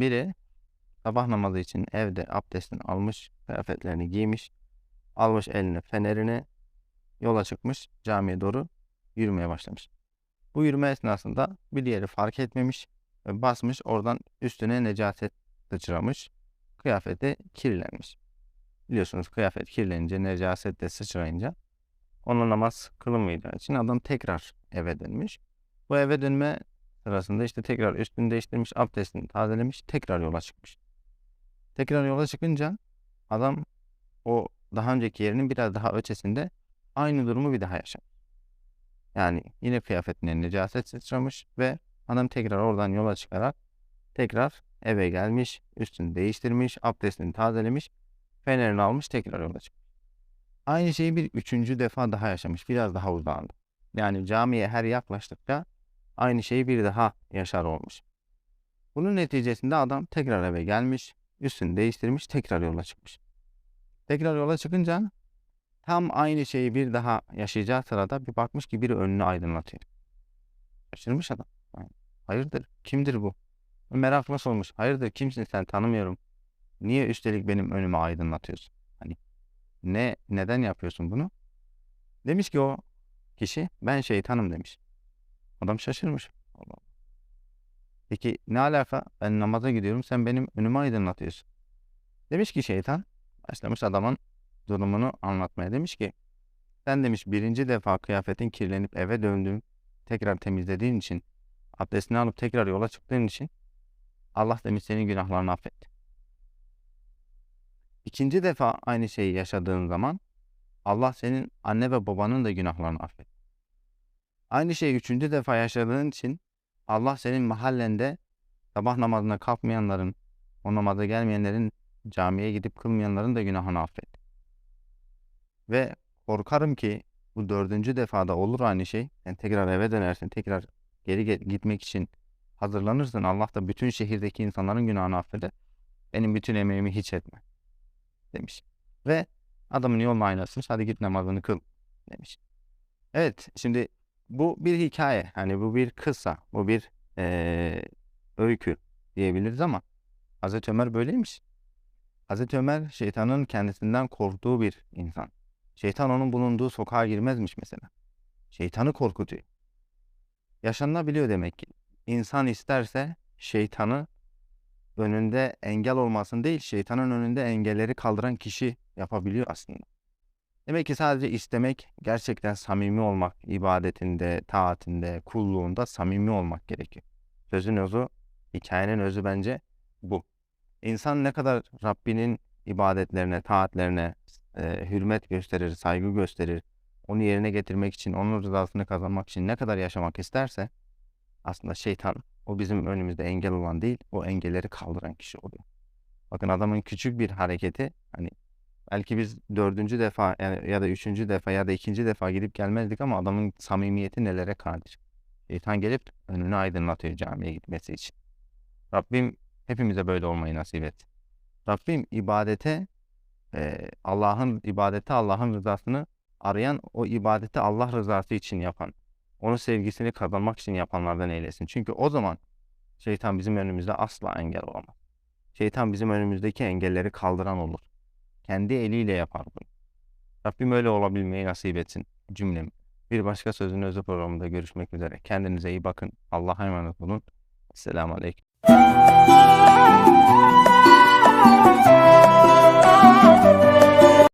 biri sabah namazı için evde abdestini almış, kıyafetlerini giymiş, almış eline fenerini, yola çıkmış, camiye doğru yürümeye başlamış. Bu yürüme esnasında bir yeri fark etmemiş ve basmış oradan üstüne necaset sıçramış, kıyafeti kirlenmiş. Biliyorsunuz kıyafet kirlenince, necaset de sıçrayınca ona namaz kılınmayacağı için adam tekrar eve dönmüş. Bu eve dönme sırasında işte tekrar üstünü değiştirmiş, abdestini tazelemiş, tekrar yola çıkmış. Tekrar yola çıkınca adam o daha önceki yerinin biraz daha ötesinde aynı durumu bir daha yaşamış. Yani yine kıyafetine necaset sıçramış ve adam tekrar oradan yola çıkarak tekrar eve gelmiş, üstünü değiştirmiş, abdestini tazelemiş, fenerini almış, tekrar yola çıkmış. Aynı şeyi bir üçüncü defa daha yaşamış, biraz daha uzağında. Yani camiye her yaklaştıkça aynı şeyi bir daha yaşar olmuş. Bunun neticesinde adam tekrar eve gelmiş, üstünü değiştirmiş, tekrar yola çıkmış. Tekrar yola çıkınca tam aynı şeyi bir daha yaşayacağı sırada bir bakmış ki biri önünü aydınlatıyor. Şaşırmış adam. Hayırdır? Kimdir bu? Merakla sormuş. Hayırdır? Kimsin sen? Tanımıyorum. Niye üstelik benim önümü aydınlatıyorsun? Hani ne neden yapıyorsun bunu? Demiş ki o kişi ben şeytanım demiş. Adam şaşırmış. Allah. Peki ne alaka? Ben namaza gidiyorum sen benim önümü aydınlatıyorsun. Demiş ki şeytan başlamış adamın durumunu anlatmaya. Demiş ki sen demiş birinci defa kıyafetin kirlenip eve döndüğün tekrar temizlediğin için abdestini alıp tekrar yola çıktığın için Allah demiş senin günahlarını affetti. İkinci defa aynı şeyi yaşadığın zaman Allah senin anne ve babanın da günahlarını affetti. Aynı şeyi üçüncü defa yaşadığın için Allah senin mahallende sabah namazına kalkmayanların, o namaza gelmeyenlerin, camiye gidip kılmayanların da günahını affetti. Ve korkarım ki bu dördüncü defada olur aynı şey. Sen tekrar eve dönersin, tekrar geri ge- gitmek için hazırlanırsın. Allah da bütün şehirdeki insanların günahını affeder. Benim bütün emeğimi hiç etme demiş. Ve adamın yolunu aynasmış. Hadi git namazını kıl demiş. Evet şimdi bu bir hikaye. Hani bu bir kıssa. Bu bir eee, öykü diyebiliriz ama Hazreti Ömer böyleymiş. Hazreti Ömer şeytanın kendisinden korktuğu bir insan. Şeytan onun bulunduğu sokağa girmezmiş mesela. Şeytanı korkutuyor. Yaşanılabiliyor demek ki. İnsan isterse şeytanı önünde engel olmasın değil, şeytanın önünde engelleri kaldıran kişi yapabiliyor aslında. Demek ki sadece istemek, gerçekten samimi olmak, ibadetinde, taatinde, kulluğunda samimi olmak gerekiyor. Sözün özü, hikayenin özü bence bu. İnsan ne kadar Rabbinin ibadetlerine, taatlerine e, hürmet gösterir, saygı gösterir, onu yerine getirmek için, onun rızasını kazanmak için ne kadar yaşamak isterse aslında şeytan o bizim önümüzde engel olan değil, o engelleri kaldıran kişi oluyor. Bakın adamın küçük bir hareketi hani belki biz dördüncü defa ya da üçüncü defa ya da ikinci defa gidip gelmezdik ama adamın samimiyeti nelere kadir. Şeytan gelip önünü aydınlatıyor camiye gitmesi için. Rabbim hepimize böyle olmayı nasip et. Rabbim ibadete e, Allah'ın ibadete Allah'ın rızasını arayan o ibadeti Allah rızası için yapan onun sevgisini kazanmak için yapanlardan eylesin. Çünkü o zaman şeytan bizim önümüzde asla engel olamaz. Şeytan bizim önümüzdeki engelleri kaldıran olur. Kendi eliyle yapar bunu. Rabbim öyle olabilmeyi nasip etsin cümlem. Bir başka sözün özü programında görüşmek üzere. Kendinize iyi bakın. Allah'a emanet olun. Selamun Aleyküm.